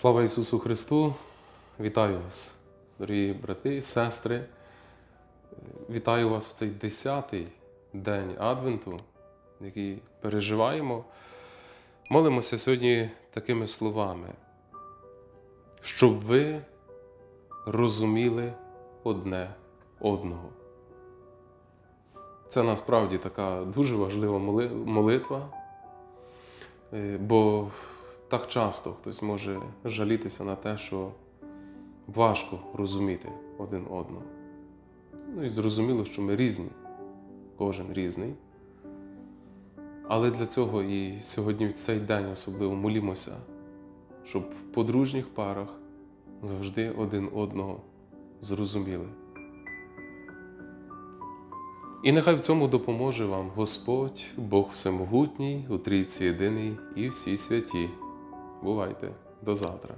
Слава Ісусу Христу! Вітаю вас, дорогі брати і сестри. Вітаю вас в цей десятий день Адвенту, який переживаємо. Молимося сьогодні такими словами, щоб ви розуміли одне одного. Це насправді така дуже важлива молитва, е, бо так часто хтось може жалітися на те, що важко розуміти один одного. Ну і зрозуміло, що ми різні, кожен різний. Але для цього і сьогодні в цей день особливо молімося, щоб в подружніх парах завжди один одного зрозуміли. І нехай в цьому допоможе вам Господь, Бог Всемогутній, у трійці єдиний і всі святі. Бувайте до завтра.